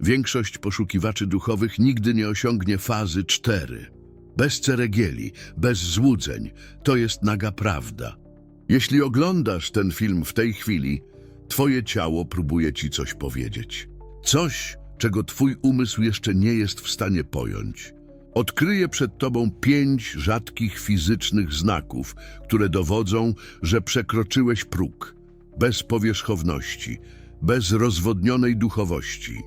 Większość poszukiwaczy duchowych nigdy nie osiągnie fazy cztery. Bez ceregieli, bez złudzeń. To jest naga prawda. Jeśli oglądasz ten film w tej chwili, twoje ciało próbuje ci coś powiedzieć. Coś, czego twój umysł jeszcze nie jest w stanie pojąć. Odkryje przed tobą pięć rzadkich fizycznych znaków, które dowodzą, że przekroczyłeś próg. Bez powierzchowności, bez rozwodnionej duchowości.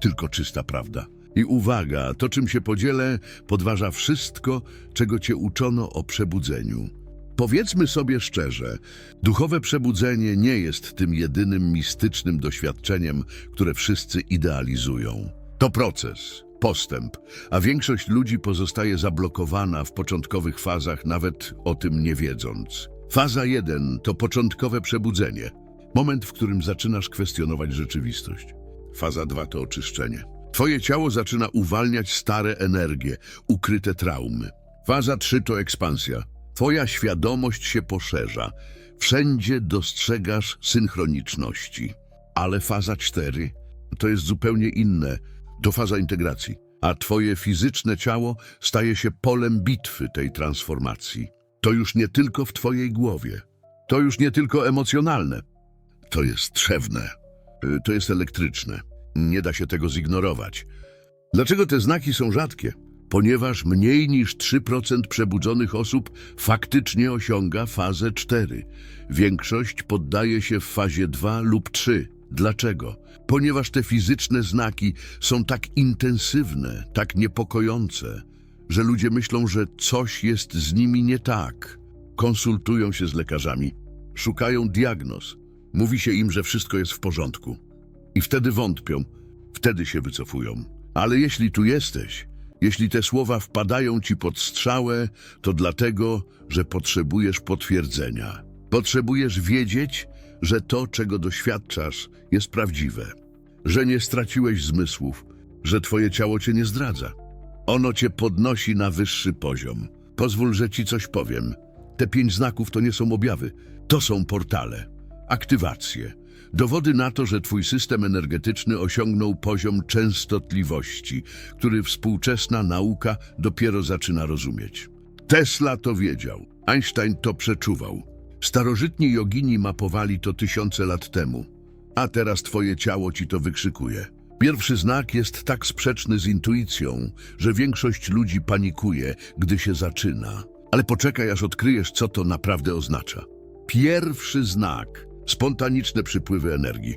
Tylko czysta prawda. I uwaga, to czym się podzielę, podważa wszystko, czego cię uczono o przebudzeniu. Powiedzmy sobie szczerze, duchowe przebudzenie nie jest tym jedynym mistycznym doświadczeniem, które wszyscy idealizują. To proces, postęp, a większość ludzi pozostaje zablokowana w początkowych fazach, nawet o tym nie wiedząc. Faza 1 to początkowe przebudzenie, moment, w którym zaczynasz kwestionować rzeczywistość. Faza 2 to oczyszczenie. Twoje ciało zaczyna uwalniać stare energie, ukryte traumy. Faza 3 to ekspansja. Twoja świadomość się poszerza. Wszędzie dostrzegasz synchroniczności. Ale faza 4 to jest zupełnie inne. To faza integracji. A twoje fizyczne ciało staje się polem bitwy tej transformacji. To już nie tylko w twojej głowie. To już nie tylko emocjonalne. To jest trzewne. Y, To jest elektryczne. Nie da się tego zignorować. Dlaczego te znaki są rzadkie? Ponieważ mniej niż 3% przebudzonych osób faktycznie osiąga fazę 4. Większość poddaje się w fazie 2 lub 3. Dlaczego? Ponieważ te fizyczne znaki są tak intensywne, tak niepokojące, że ludzie myślą, że coś jest z nimi nie tak. Konsultują się z lekarzami, szukają diagnoz. Mówi się im, że wszystko jest w porządku. I wtedy wątpią, wtedy się wycofują. Ale jeśli tu jesteś, jeśli te słowa wpadają ci pod strzałę, to dlatego, że potrzebujesz potwierdzenia. Potrzebujesz wiedzieć, że to, czego doświadczasz, jest prawdziwe. Że nie straciłeś zmysłów, że twoje ciało cię nie zdradza. Ono cię podnosi na wyższy poziom. Pozwól, że ci coś powiem. Te pięć znaków to nie są objawy, to są portale, aktywacje. Dowody na to, że twój system energetyczny osiągnął poziom częstotliwości, który współczesna nauka dopiero zaczyna rozumieć. Tesla to wiedział, Einstein to przeczuwał. Starożytni jogini mapowali to tysiące lat temu, a teraz twoje ciało ci to wykrzykuje. Pierwszy znak jest tak sprzeczny z intuicją, że większość ludzi panikuje, gdy się zaczyna. Ale poczekaj, aż odkryjesz, co to naprawdę oznacza. Pierwszy znak spontaniczne przypływy energii.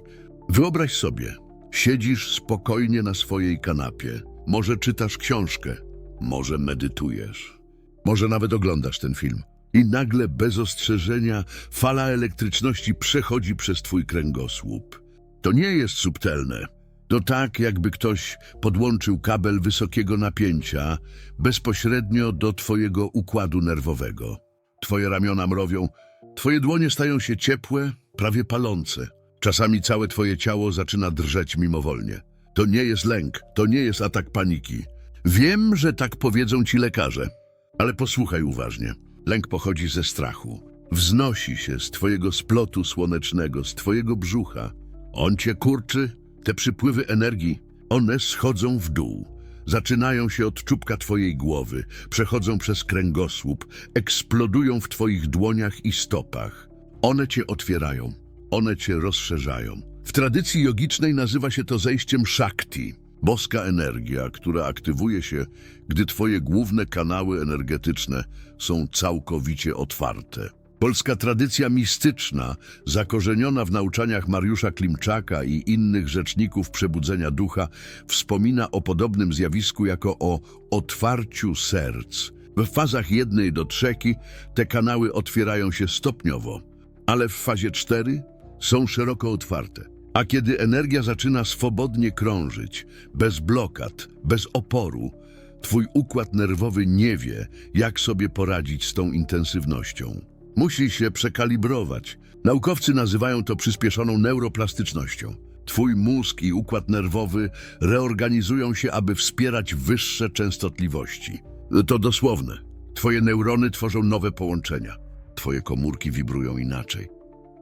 Wyobraź sobie, siedzisz spokojnie na swojej kanapie, może czytasz książkę, może medytujesz, może nawet oglądasz ten film. I nagle bez ostrzeżenia fala elektryczności przechodzi przez twój kręgosłup. To nie jest subtelne. To tak, jakby ktoś podłączył kabel wysokiego napięcia bezpośrednio do twojego układu nerwowego. Twoje ramiona mrowią, twoje dłonie stają się ciepłe, prawie palące. Czasami całe twoje ciało zaczyna drżeć mimowolnie. To nie jest lęk, to nie jest atak paniki. Wiem, że tak powiedzą ci lekarze, ale posłuchaj uważnie. Lęk pochodzi ze strachu. Wznosi się z twojego splotu słonecznego, z twojego brzucha. On cię kurczy, te przypływy energii, one schodzą w dół. Zaczynają się od czubka twojej głowy, przechodzą przez kręgosłup, eksplodują w twoich dłoniach i stopach. One cię otwierają, one cię rozszerzają. W tradycji jogicznej nazywa się to zejściem Shakti, boska energia, która aktywuje się, gdy twoje główne kanały energetyczne są całkowicie otwarte. Polska tradycja mistyczna, zakorzeniona w nauczaniach Mariusza Klimczaka i innych rzeczników przebudzenia ducha, wspomina o podobnym zjawisku jako o otwarciu serc. W fazach jednej do trzeci te kanały otwierają się stopniowo, ale w fazie cztery są szeroko otwarte. A kiedy energia zaczyna swobodnie krążyć, bez blokad, bez oporu, twój układ nerwowy nie wie, jak sobie poradzić z tą intensywnością. Musi się przekalibrować. Naukowcy nazywają to przyspieszoną neuroplastycznością. Twój mózg i układ nerwowy reorganizują się, aby wspierać wyższe częstotliwości. To dosłowne. Twoje neurony tworzą nowe połączenia. Twoje komórki wibrują inaczej.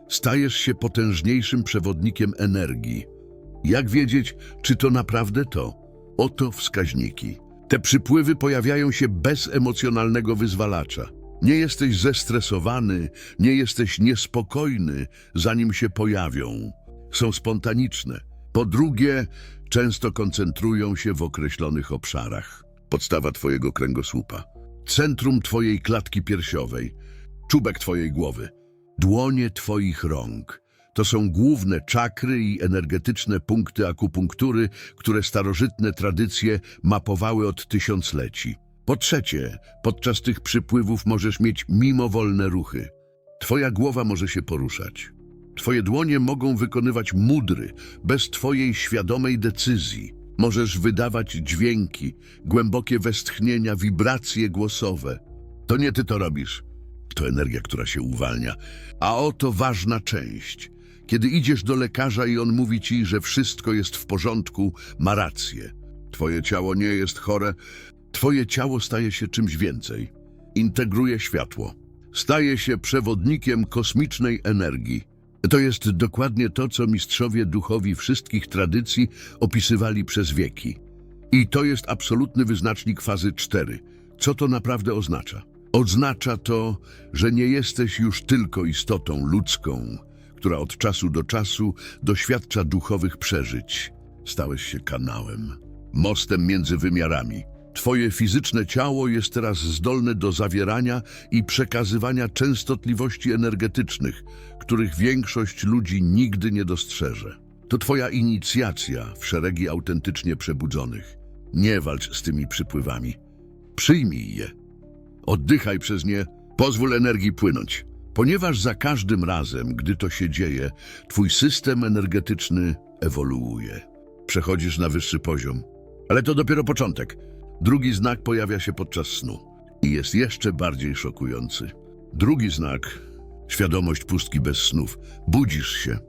Stajesz się potężniejszym przewodnikiem energii. Jak wiedzieć, czy to naprawdę to? Oto wskaźniki. Te przypływy pojawiają się bez emocjonalnego wyzwalacza. Nie jesteś zestresowany, nie jesteś niespokojny, zanim się pojawią. Są spontaniczne. Po drugie, często koncentrują się w określonych obszarach. Podstawa Twojego kręgosłupa, centrum Twojej klatki piersiowej, czubek Twojej głowy, dłonie Twoich rąk. To są główne czakry i energetyczne punkty akupunktury, które starożytne tradycje mapowały od tysiącleci. Po trzecie, podczas tych przypływów możesz mieć mimowolne ruchy. Twoja głowa może się poruszać. Twoje dłonie mogą wykonywać mudry bez Twojej świadomej decyzji. Możesz wydawać dźwięki, głębokie westchnienia, wibracje głosowe. To nie Ty to robisz. To energia, która się uwalnia. A oto ważna część. Kiedy idziesz do lekarza i on mówi ci, że wszystko jest w porządku, ma rację. Twoje ciało nie jest chore, twoje ciało staje się czymś więcej. Integruje światło. Staje się przewodnikiem kosmicznej energii. To jest dokładnie to, co mistrzowie duchowi wszystkich tradycji opisywali przez wieki. I to jest absolutny wyznacznik fazy 4. Co to naprawdę oznacza? Oznacza to, że nie jesteś już tylko istotą ludzką, która od czasu do czasu doświadcza duchowych przeżyć. Stałeś się kanałem, mostem między wymiarami. Twoje fizyczne ciało jest teraz zdolne do zawierania i przekazywania częstotliwości energetycznych, których większość ludzi nigdy nie dostrzeże. To Twoja inicjacja w szeregi autentycznie przebudzonych. Nie walcz z tymi przypływami. Przyjmij je. Oddychaj przez nie, pozwól energii płynąć. Ponieważ za każdym razem, gdy to się dzieje, twój system energetyczny ewoluuje. Przechodzisz na wyższy poziom. Ale to dopiero początek. Drugi znak pojawia się podczas snu i jest jeszcze bardziej szokujący. Drugi znak świadomość pustki bez snów. Budzisz się.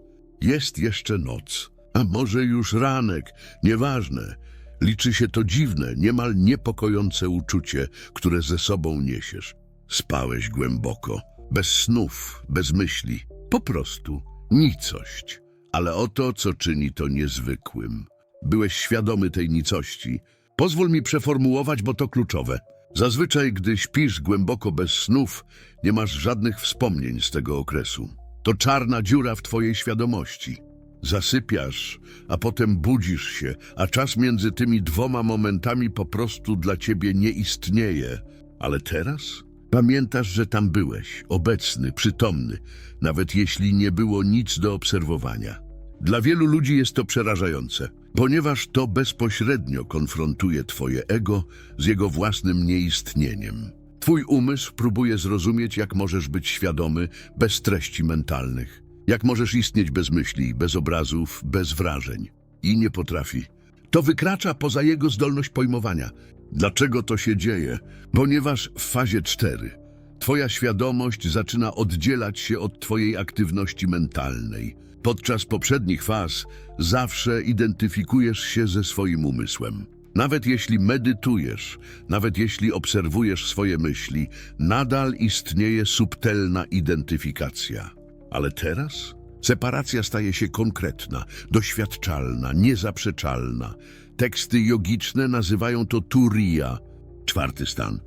Jest jeszcze noc, a może już ranek, nieważne. Liczy się to dziwne, niemal niepokojące uczucie, które ze sobą niesiesz. Spałeś głęboko, bez snów, bez myśli, po prostu nicość. Ale oto, co czyni to niezwykłym. Byłeś świadomy tej nicości. Pozwól mi przeformułować, bo to kluczowe. Zazwyczaj, gdy śpisz głęboko bez snów, nie masz żadnych wspomnień z tego okresu. To czarna dziura w twojej świadomości. Zasypiasz, a potem budzisz się, a czas między tymi dwoma momentami po prostu dla ciebie nie istnieje. Ale teraz pamiętasz, że tam byłeś, obecny, przytomny, nawet jeśli nie było nic do obserwowania. Dla wielu ludzi jest to przerażające, ponieważ to bezpośrednio konfrontuje twoje ego z jego własnym nieistnieniem. Twój umysł próbuje zrozumieć, jak możesz być świadomy bez treści mentalnych. Jak możesz istnieć bez myśli, bez obrazów, bez wrażeń. I nie potrafi. To wykracza poza jego zdolność pojmowania. Dlaczego to się dzieje? Ponieważ w fazie 4 twoja świadomość zaczyna oddzielać się od twojej aktywności mentalnej. Podczas poprzednich faz zawsze identyfikujesz się ze swoim umysłem. Nawet jeśli medytujesz, nawet jeśli obserwujesz swoje myśli, nadal istnieje subtelna identyfikacja. Ale teraz separacja staje się konkretna, doświadczalna, niezaprzeczalna. Teksty jogiczne nazywają to turiya, czwarty stan.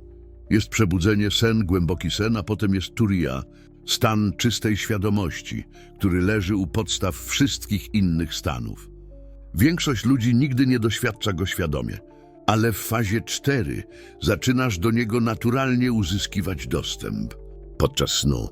Jest przebudzenie, sen, głęboki sen, a potem jest turiya, stan czystej świadomości, który leży u podstaw wszystkich innych stanów. Większość ludzi nigdy nie doświadcza go świadomie, ale w fazie 4 zaczynasz do niego naturalnie uzyskiwać dostęp. Podczas snu,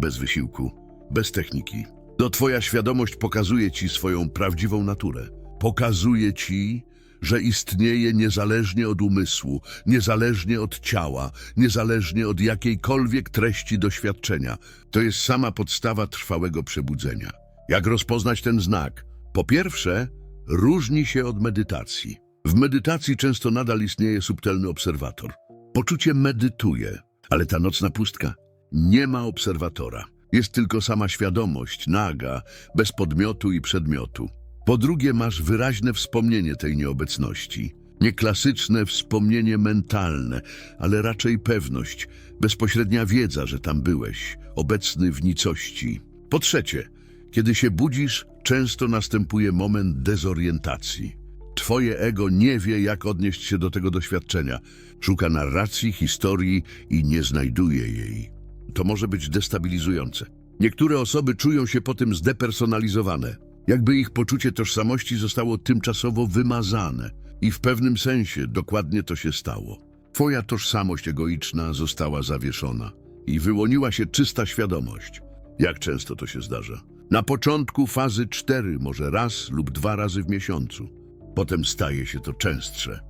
bez wysiłku, bez techniki. To twoja świadomość pokazuje ci swoją prawdziwą naturę. Pokazuje ci, że istnieje niezależnie od umysłu, niezależnie od ciała, niezależnie od jakiejkolwiek treści doświadczenia. To jest sama podstawa trwałego przebudzenia. Jak rozpoznać ten znak? Po pierwsze, różni się od medytacji. W medytacji często nadal istnieje subtelny obserwator. Poczucie medytuje, ale ta nocna pustka nie ma obserwatora. Jest tylko sama świadomość, naga, bez podmiotu i przedmiotu. Po drugie, masz wyraźne wspomnienie tej nieobecności. Nie klasyczne wspomnienie mentalne, ale raczej pewność, bezpośrednia wiedza, że tam byłeś, obecny w nicości. Po trzecie, Kiedy się budzisz, często następuje moment dezorientacji. Twoje ego nie wie, jak odnieść się do tego doświadczenia. Szuka narracji, historii i nie znajduje jej. To może być destabilizujące. Niektóre osoby czują się po tym zdepersonalizowane, jakby ich poczucie tożsamości zostało tymczasowo wymazane. I w pewnym sensie dokładnie to się stało. Twoja tożsamość egoiczna została zawieszona i wyłoniła się czysta świadomość. Jak często to się zdarza? Na początku fazy 4, może raz lub dwa razy w miesiącu. Potem staje się to częstsze.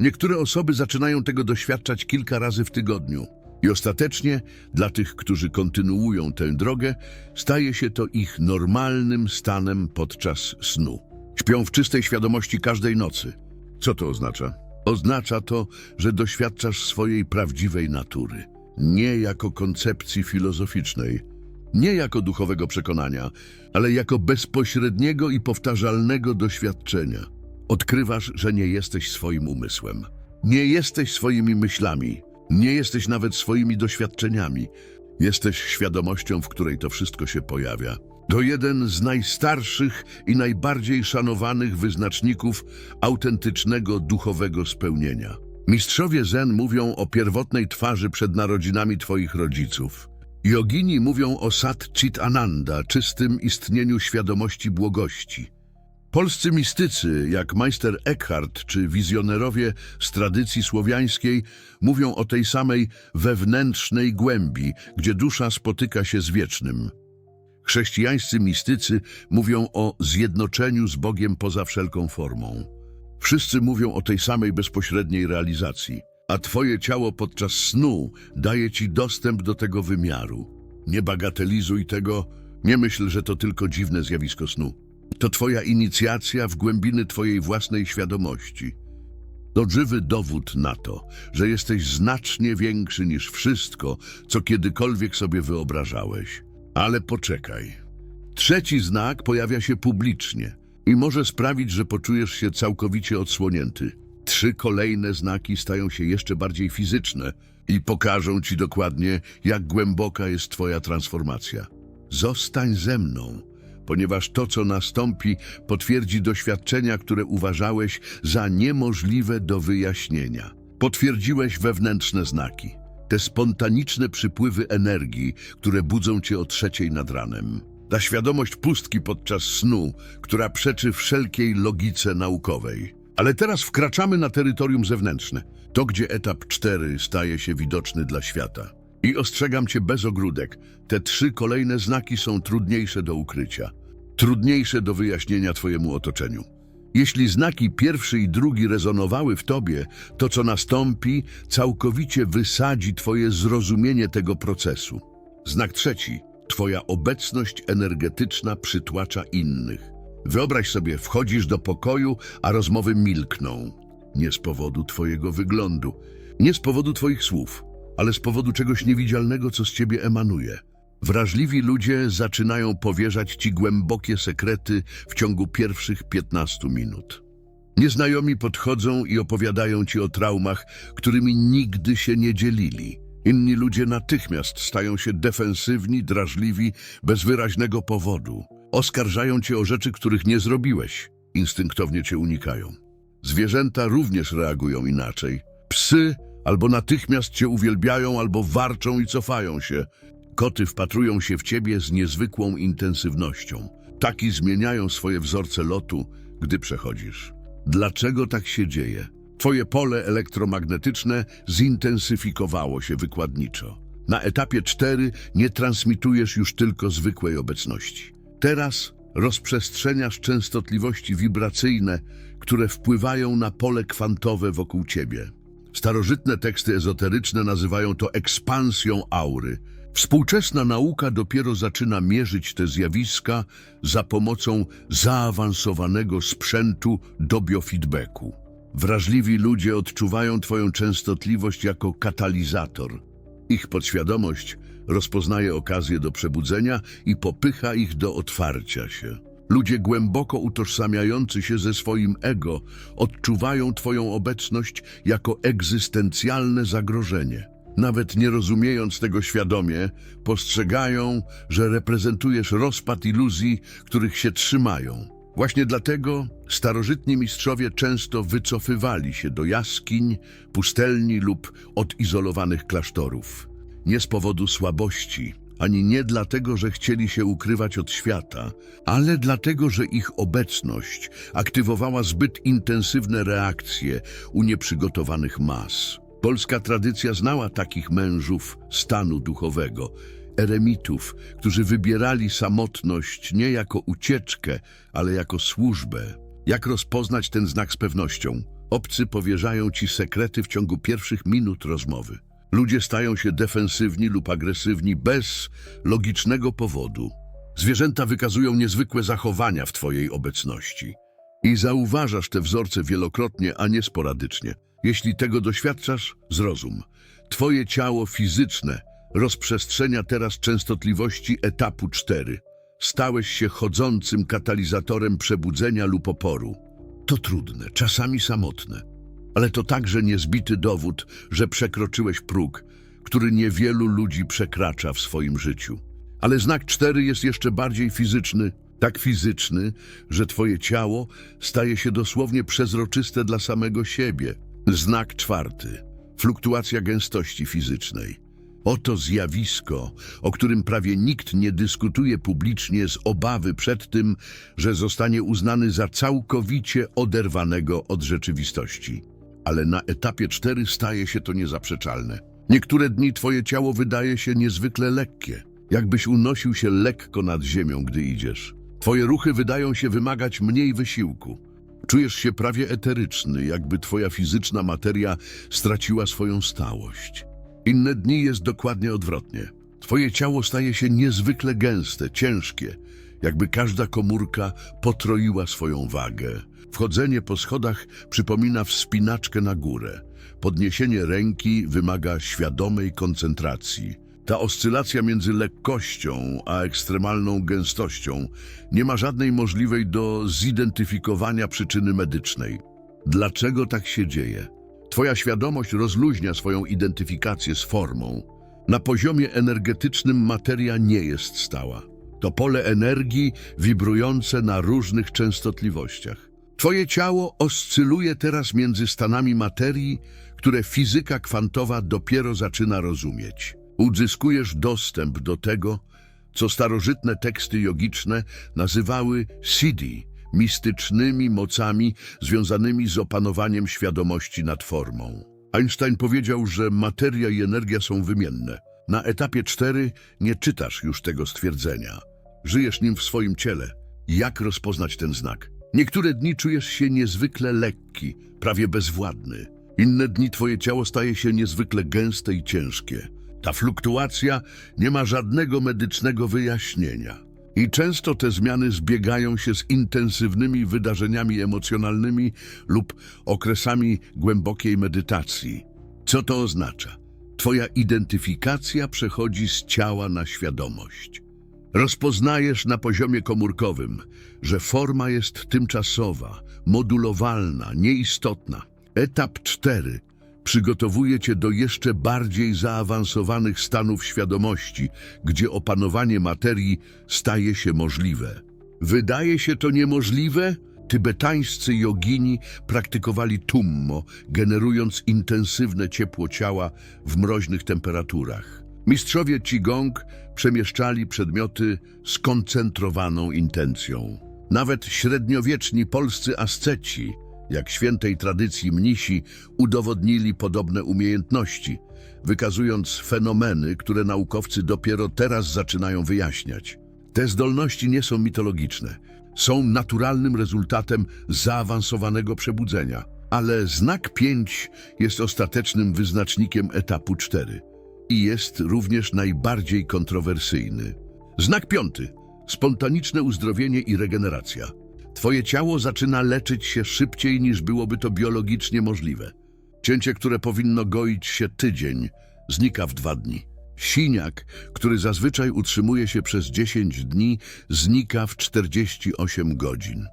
Niektóre osoby zaczynają tego doświadczać kilka razy w tygodniu. I ostatecznie, dla tych, którzy kontynuują tę drogę, staje się to ich normalnym stanem podczas snu. Śpią w czystej świadomości każdej nocy. Co to oznacza? Oznacza to, że doświadczasz swojej prawdziwej natury. Nie jako koncepcji filozoficznej, nie jako duchowego przekonania, ale jako bezpośredniego i powtarzalnego doświadczenia. Odkrywasz, że nie jesteś swoim umysłem. Nie jesteś swoimi myślami. Nie jesteś nawet swoimi doświadczeniami. Jesteś świadomością, w której to wszystko się pojawia. To jeden z najstarszych i najbardziej szanowanych wyznaczników autentycznego duchowego spełnienia. Mistrzowie Zen mówią o pierwotnej twarzy przed narodzinami Twoich rodziców. Jogini mówią o Sat Chit Ananda, czystym istnieniu świadomości błogości. Polscy mistycy, jak majster Eckhart czy wizjonerowie z tradycji słowiańskiej, mówią o tej samej wewnętrznej głębi, gdzie dusza spotyka się z wiecznym. Chrześcijańscy mistycy mówią o zjednoczeniu z Bogiem poza wszelką formą. Wszyscy mówią o tej samej bezpośredniej realizacji, a Twoje ciało podczas snu daje Ci dostęp do tego wymiaru. Nie bagatelizuj tego, nie myśl, że to tylko dziwne zjawisko snu. To Twoja inicjacja w głębiny Twojej własnej świadomości. To żywy dowód na to, że jesteś znacznie większy niż wszystko, co kiedykolwiek sobie wyobrażałeś. Ale poczekaj. Trzeci znak pojawia się publicznie i może sprawić, że poczujesz się całkowicie odsłonięty. Trzy kolejne znaki stają się jeszcze bardziej fizyczne i pokażą ci dokładnie, jak głęboka jest Twoja transformacja. Zostań ze mną, ponieważ to, co nastąpi, potwierdzi doświadczenia, które uważałeś za niemożliwe do wyjaśnienia. Potwierdziłeś wewnętrzne znaki, te spontaniczne przypływy energii, które budzą cię o trzeciej nad ranem. Ta świadomość pustki podczas snu, która przeczy wszelkiej logice naukowej. Ale teraz wkraczamy na terytorium zewnętrzne, to gdzie etap 4 staje się widoczny dla świata. I ostrzegam cię bez ogródek, te trzy kolejne znaki są trudniejsze do ukrycia, trudniejsze do wyjaśnienia twojemu otoczeniu. Jeśli znaki pierwszy i drugi rezonowały w tobie, to co nastąpi całkowicie wysadzi twoje zrozumienie tego procesu. Znak trzeci. Twoja obecność energetyczna przytłacza innych. Wyobraź sobie, wchodzisz do pokoju, a rozmowy milkną. Nie z powodu twojego wyglądu, nie z powodu twoich słów, ale z powodu czegoś niewidzialnego, co z ciebie emanuje. Wrażliwi ludzie zaczynają powierzać ci głębokie sekrety w ciągu pierwszych 15 minut. Nieznajomi podchodzą i opowiadają ci o traumach, którymi nigdy się nie dzielili. Inni ludzie natychmiast stają się defensywni, drażliwi, bez wyraźnego powodu. Oskarżają cię o rzeczy, których nie zrobiłeś. Instynktownie cię unikają. Zwierzęta również reagują inaczej. Psy albo natychmiast cię uwielbiają, albo warczą i cofają się. Koty wpatrują się w ciebie z niezwykłą intensywnością. Taki zmieniają swoje wzorce lotu, gdy przechodzisz. Dlaczego tak się dzieje? Twoje pole elektromagnetyczne zintensyfikowało się wykładniczo. Na etapie 4 nie transmitujesz już tylko zwykłej obecności. Teraz rozprzestrzeniasz częstotliwości wibracyjne, które wpływają na pole kwantowe wokół ciebie. Starożytne teksty ezoteryczne nazywają to ekspansją aury. Współczesna nauka dopiero zaczyna mierzyć te zjawiska za pomocą zaawansowanego sprzętu do biofeedbacku. Wrażliwi ludzie odczuwają Twoją częstotliwość jako katalizator. Ich podświadomość rozpoznaje okazję do przebudzenia i popycha ich do otwarcia się. Ludzie głęboko utożsamiający się ze swoim ego odczuwają Twoją obecność jako egzystencjalne zagrożenie. Nawet nie rozumiejąc tego świadomie, postrzegają, że reprezentujesz rozpad iluzji, których się trzymają. Właśnie dlatego starożytni mistrzowie często wycofywali się do jaskiń, pustelni lub odizolowanych klasztorów. Nie z powodu słabości, ani nie dlatego, że chcieli się ukrywać od świata, ale dlatego, że ich obecność aktywowała zbyt intensywne reakcje u nieprzygotowanych mas. Polska tradycja znała takich mężów stanu duchowego, eremitów, którzy wybierali samotność nie jako ucieczkę, ale jako służbę. Jak rozpoznać ten znak z pewnością? Obcy powierzają ci sekrety w ciągu pierwszych minut rozmowy. Ludzie stają się defensywni lub agresywni bez logicznego powodu. Zwierzęta wykazują niezwykłe zachowania w twojej obecności. I zauważasz te wzorce wielokrotnie, a nie sporadycznie. Jeśli tego doświadczasz, zrozum. Twoje ciało fizyczne rozprzestrzenia teraz częstotliwości etapu 4. Stałeś się chodzącym katalizatorem przebudzenia lub oporu. To trudne, czasami samotne, ale to także niezbity dowód, że przekroczyłeś próg, który niewielu ludzi przekracza w swoim życiu. Ale znak 4 jest jeszcze bardziej fizyczny, tak fizyczny, że twoje ciało staje się dosłownie przezroczyste dla samego siebie. Znak czwarty. Fluktuacja gęstości fizycznej. Oto zjawisko, o którym prawie nikt nie dyskutuje publicznie z obawy przed tym, że zostanie uznany za całkowicie oderwanego od rzeczywistości. Ale na etapie 4 staje się to niezaprzeczalne. Niektóre dni twoje ciało wydaje się niezwykle lekkie, jakbyś unosił się lekko nad ziemią, gdy idziesz. Twoje ruchy wydają się wymagać mniej wysiłku. Czujesz się prawie eteryczny, jakby twoja fizyczna materia straciła swoją stałość. Inne dni jest dokładnie odwrotnie. Twoje ciało staje się niezwykle gęste, ciężkie, jakby każda komórka potroiła swoją wagę. Wchodzenie po schodach przypomina wspinaczkę na górę. Podniesienie ręki wymaga świadomej koncentracji. Ta oscylacja między lekkością a ekstremalną gęstością nie ma żadnej możliwej do zidentyfikowania przyczyny medycznej. Dlaczego tak się dzieje? Twoja świadomość rozluźnia swoją identyfikację z formą. Na poziomie energetycznym materia nie jest stała. To pole energii wibrujące na różnych częstotliwościach. Twoje ciało oscyluje teraz między stanami materii, które fizyka kwantowa dopiero zaczyna rozumieć. Uzyskujesz dostęp do tego, co starożytne teksty jogiczne nazywały siddhi, mistycznymi mocami związanymi z opanowaniem świadomości nad formą. Einstein powiedział, że materia i energia są wymienne. Na etapie 4 nie czytasz już tego stwierdzenia. Żyjesz nim w swoim ciele. Jak rozpoznać ten znak? Niektóre dni czujesz się niezwykle lekki, prawie bezwładny. Inne dni twoje ciało staje się niezwykle gęste i ciężkie. Ta fluktuacja nie ma żadnego medycznego wyjaśnienia. I często te zmiany zbiegają się z intensywnymi wydarzeniami emocjonalnymi lub okresami głębokiej medytacji. Co to oznacza? Twoja identyfikacja przechodzi z ciała na świadomość. Rozpoznajesz na poziomie komórkowym, że forma jest tymczasowa, modulowalna, nieistotna. Etap 4 przygotowuje cię do jeszcze bardziej zaawansowanych stanów świadomości, gdzie opanowanie materii staje się możliwe. Wydaje się to niemożliwe? Tybetańscy jogini praktykowali tummo, generując intensywne ciepło ciała w mroźnych temperaturach. Mistrzowie Qigong przemieszczali przedmioty skoncentrowaną intencją. Nawet średniowieczni polscy asceci, jak świętej tradycji mnisi, udowodnili podobne umiejętności, wykazując fenomeny, które naukowcy dopiero teraz zaczynają wyjaśniać. Te zdolności nie są mitologiczne, są naturalnym rezultatem zaawansowanego przebudzenia. Ale znak 5 jest ostatecznym wyznacznikiem etapu 4 i jest również najbardziej kontrowersyjny. Znak piąty. Spontaniczne uzdrowienie i regeneracja. Twoje ciało zaczyna leczyć się szybciej niż byłoby to biologicznie możliwe. Cięcie, które powinno goić się tydzień, znika w dwa dni. Siniak, który zazwyczaj utrzymuje się przez 10 dni, znika w 48 godzin.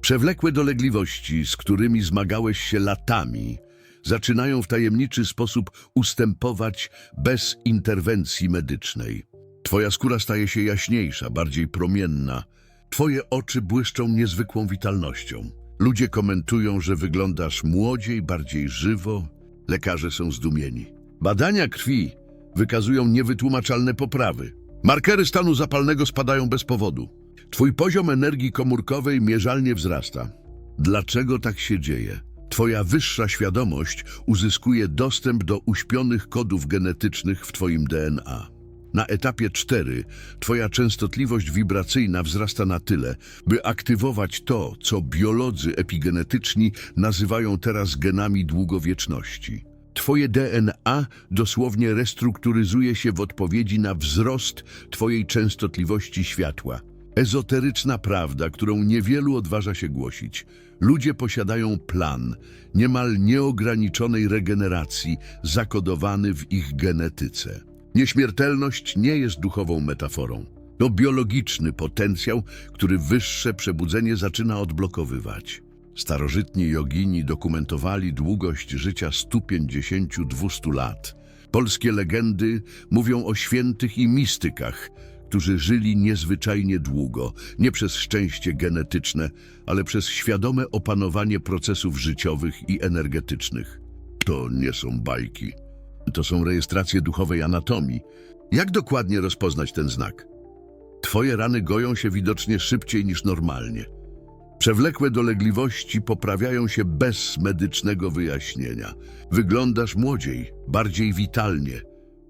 Przewlekłe dolegliwości, z którymi zmagałeś się latami, zaczynają w tajemniczy sposób ustępować bez interwencji medycznej. Twoja skóra staje się jaśniejsza, bardziej promienna. Twoje oczy błyszczą niezwykłą witalnością. Ludzie komentują, że wyglądasz młodziej, bardziej żywo. Lekarze są zdumieni. Badania krwi wykazują niewytłumaczalne poprawy. Markery stanu zapalnego spadają bez powodu. Twój poziom energii komórkowej mierzalnie wzrasta. Dlaczego tak się dzieje? Twoja wyższa świadomość uzyskuje dostęp do uśpionych kodów genetycznych w Twoim DNA. Na etapie 4 Twoja częstotliwość wibracyjna wzrasta na tyle, by aktywować to, co biolodzy epigenetyczni nazywają teraz genami długowieczności. Twoje DNA dosłownie restrukturyzuje się w odpowiedzi na wzrost Twojej częstotliwości światła. Ezoteryczna prawda, którą niewielu odważa się głosić. Ludzie posiadają plan niemal nieograniczonej regeneracji zakodowany w ich genetyce. Nieśmiertelność nie jest duchową metaforą. To biologiczny potencjał, który wyższe przebudzenie zaczyna odblokowywać. Starożytni jogini dokumentowali długość życia 150-200 lat. Polskie legendy mówią o świętych i mistykach, którzy żyli niezwyczajnie długo, nie przez szczęście genetyczne, ale przez świadome opanowanie procesów życiowych i energetycznych. To nie są bajki. To są rejestracje duchowej anatomii. Jak dokładnie rozpoznać ten znak? Twoje rany goją się widocznie szybciej niż normalnie. Przewlekłe dolegliwości poprawiają się bez medycznego wyjaśnienia. Wyglądasz młodziej, bardziej witalnie,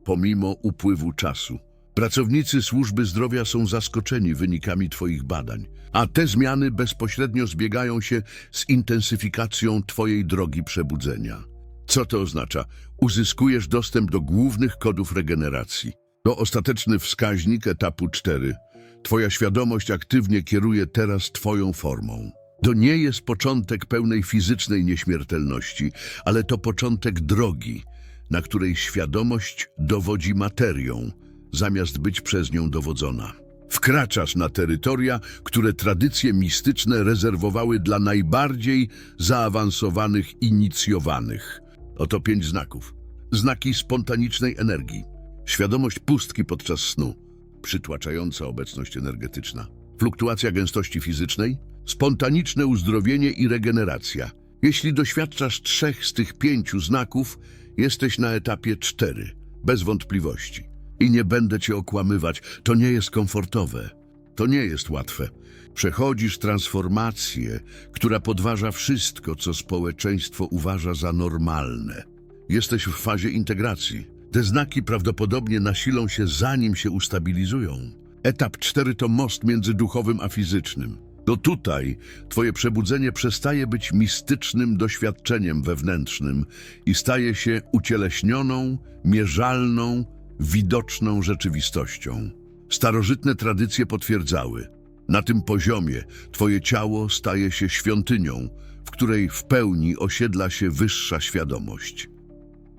pomimo upływu czasu. Pracownicy służby zdrowia są zaskoczeni wynikami Twoich badań, a te zmiany bezpośrednio zbiegają się z intensyfikacją Twojej drogi przebudzenia. Co to oznacza? Uzyskujesz dostęp do głównych kodów regeneracji. To ostateczny wskaźnik etapu 4. Twoja świadomość aktywnie kieruje teraz Twoją formą. To nie jest początek pełnej fizycznej nieśmiertelności, ale to początek drogi, na której świadomość dowodzi materią, zamiast być przez nią dowodzona. Wkraczasz na terytoria, które tradycje mistyczne rezerwowały dla najbardziej zaawansowanych inicjowanych. Oto pięć znaków. Znaki spontanicznej energii. Świadomość pustki podczas snu. Przytłaczająca obecność energetyczna. Fluktuacja gęstości fizycznej. Spontaniczne uzdrowienie i regeneracja. Jeśli doświadczasz trzech z tych pięciu znaków, jesteś na etapie cztery. Bez wątpliwości. I nie będę cię okłamywać, to nie jest komfortowe. To nie jest łatwe. Przechodzisz transformację, która podważa wszystko, co społeczeństwo uważa za normalne. Jesteś w fazie integracji. Te znaki prawdopodobnie nasilą się zanim się ustabilizują. Etap 4 to most między duchowym a fizycznym. To tutaj twoje przebudzenie przestaje być mistycznym doświadczeniem wewnętrznym i staje się ucieleśnioną, mierzalną, widoczną rzeczywistością. Starożytne tradycje potwierdzały, na tym poziomie twoje ciało staje się świątynią, w której w pełni osiedla się wyższa świadomość.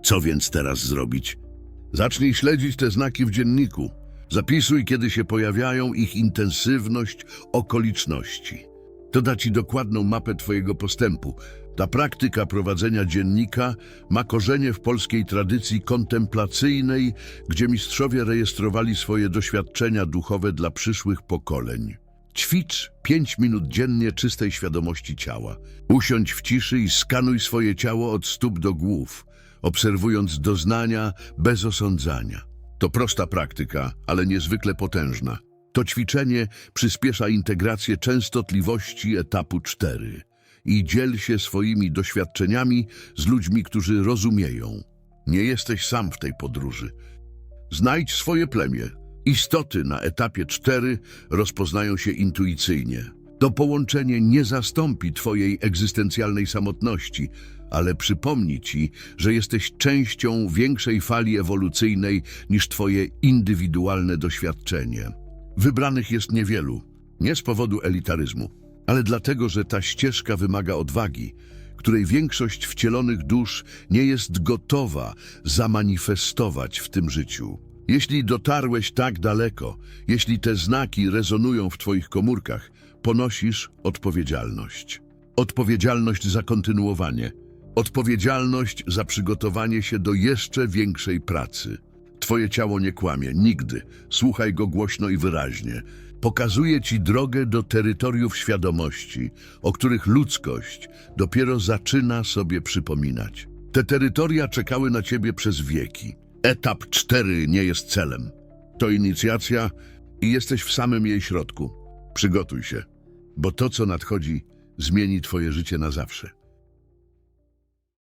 Co więc teraz zrobić? Zacznij śledzić te znaki w dzienniku. Zapisuj, kiedy się pojawiają, ich intensywność, okoliczności. To da ci dokładną mapę twojego postępu. Ta praktyka prowadzenia dziennika ma korzenie w polskiej tradycji kontemplacyjnej, gdzie mistrzowie rejestrowali swoje doświadczenia duchowe dla przyszłych pokoleń. Ćwicz 5 minut dziennie czystej świadomości ciała. Usiądź w ciszy i skanuj swoje ciało od stóp do głów, obserwując doznania bez osądzania. To prosta praktyka, ale niezwykle potężna. To ćwiczenie przyspiesza integrację częstotliwości etapu 4 i dziel się swoimi doświadczeniami z ludźmi, którzy rozumieją. Nie jesteś sam w tej podróży. Znajdź swoje plemię. Istoty na etapie 4 rozpoznają się intuicyjnie. To połączenie nie zastąpi Twojej egzystencjalnej samotności, ale przypomni Ci, że jesteś częścią większej fali ewolucyjnej niż Twoje indywidualne doświadczenie. Wybranych jest niewielu, nie z powodu elitaryzmu, ale dlatego, że ta ścieżka wymaga odwagi, której większość wcielonych dusz nie jest gotowa zamanifestować w tym życiu. Jeśli dotarłeś tak daleko, jeśli te znaki rezonują w Twoich komórkach, ponosisz odpowiedzialność. Odpowiedzialność za kontynuowanie. Odpowiedzialność za przygotowanie się do jeszcze większej pracy. Twoje ciało nie kłamie, nigdy. Słuchaj go głośno i wyraźnie. Pokazuje ci drogę do terytoriów świadomości, o których ludzkość dopiero zaczyna sobie przypominać. Te terytoria czekały na ciebie przez wieki. Etap 4 nie jest celem. To inicjacja i jesteś w samym jej środku. Przygotuj się, bo to, co nadchodzi, zmieni twoje życie na zawsze.